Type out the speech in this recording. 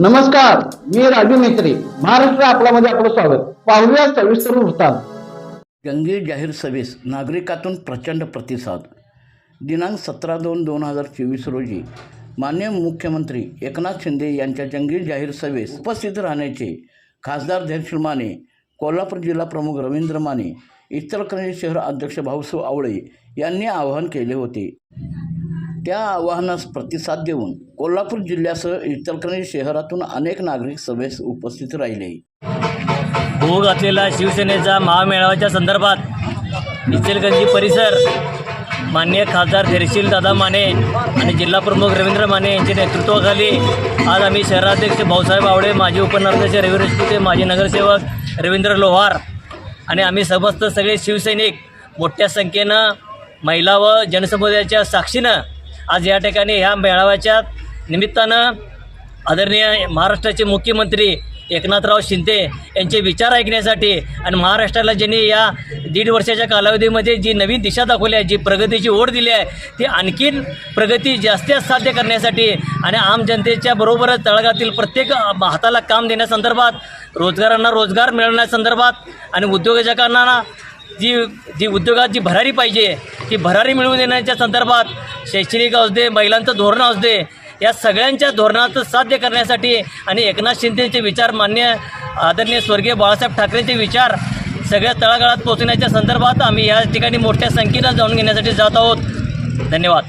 नमस्कार मी राजू मेत्री महाराष्ट्र आपल्यामध्ये आपलं स्वागत. पाहूया सविस्तर वृत्तांत. गंगे जाहीर सभेस नागरिकातून प्रचंड प्रतिसाद. दिनांक सतरा दोन दोन हजार चोवीस रोजी मान्य मुख्यमंत्री एकनाथ शिंदे यांच्या जंगीर जाहीर सभेस उपस्थित राहण्याचे खासदार धैर्यशील माने कोल्हापूर जिल्हा प्रमुख रवींद्र माने इचलकरंजी शहर अध्यक्ष भाऊसाहेब आवळे यांनी आवाहन केले होते. त्या आवाहनास प्रतिसाद देऊन कोल्हापूर जिल्ह्यासह इचलकरंजी शहरातून अनेक नागरिक सभेस उपस्थित राहिले. होऊ घातलेला शिवसेनेचा महामेळाव्याच्या संदर्भात इचलगंजी परिसर मान्य खासदार धैर्यशील दादा माने आणि जिल्हा प्रमुख रवींद्र माने यांच्या नेतृत्वाखाली आज आम्ही शहराध्यक्ष भाऊसाहेब आवडे माजी उपनगराध्यक्ष रवी रजपुते माजी नगरसेवक रवींद्र लोहार आणि आम्ही समस्त सगळे शिवसैनिक मोठ्या संख्येनं महिला व जनसमुदायाच्या साक्षीनं आज या ठिकाणी ह्या मेळाव्याच्या निमित्तानं आदरणीय महाराष्ट्राचे मुख्यमंत्री एकनाथराव शिंदे यांचे विचार ऐकण्यासाठी आणि महाराष्ट्राला ज्यांनी या दीड वर्षाच्या कालावधीमध्ये जी नवीन दिशा दाखवली आहे जी प्रगतीची ओढ दिली आहे ती आणखीन प्रगती जास्तीत साध्य करण्यासाठी आणि आम जनतेच्या बरोबरच तळागातील प्रत्येक हाताला काम देण्यासंदर्भात रोजगारांना रोजगार मिळवण्यासंदर्भात आणि उद्योजकांना जी जी उद्योगात जी भरारी पाहिजे ती भरारी मिळवून देण्याच्या संदर्भात शैक्षणिक असू दे महिलांचं धोरण असू दे या सगळ्यांच्या धोरणाचं साध्य करण्यासाठी आणि एकनाथ शिंदेचे विचार मान्य आदरणीय स्वर्गीय बाळासाहेब ठाकरेंचे विचार सगळ्या तळागाळात पोहोचण्याच्या संदर्भात आम्ही या ठिकाणी मोठ्या संख्येनं जाणून घेण्यासाठी जात आहोत. धन्यवाद.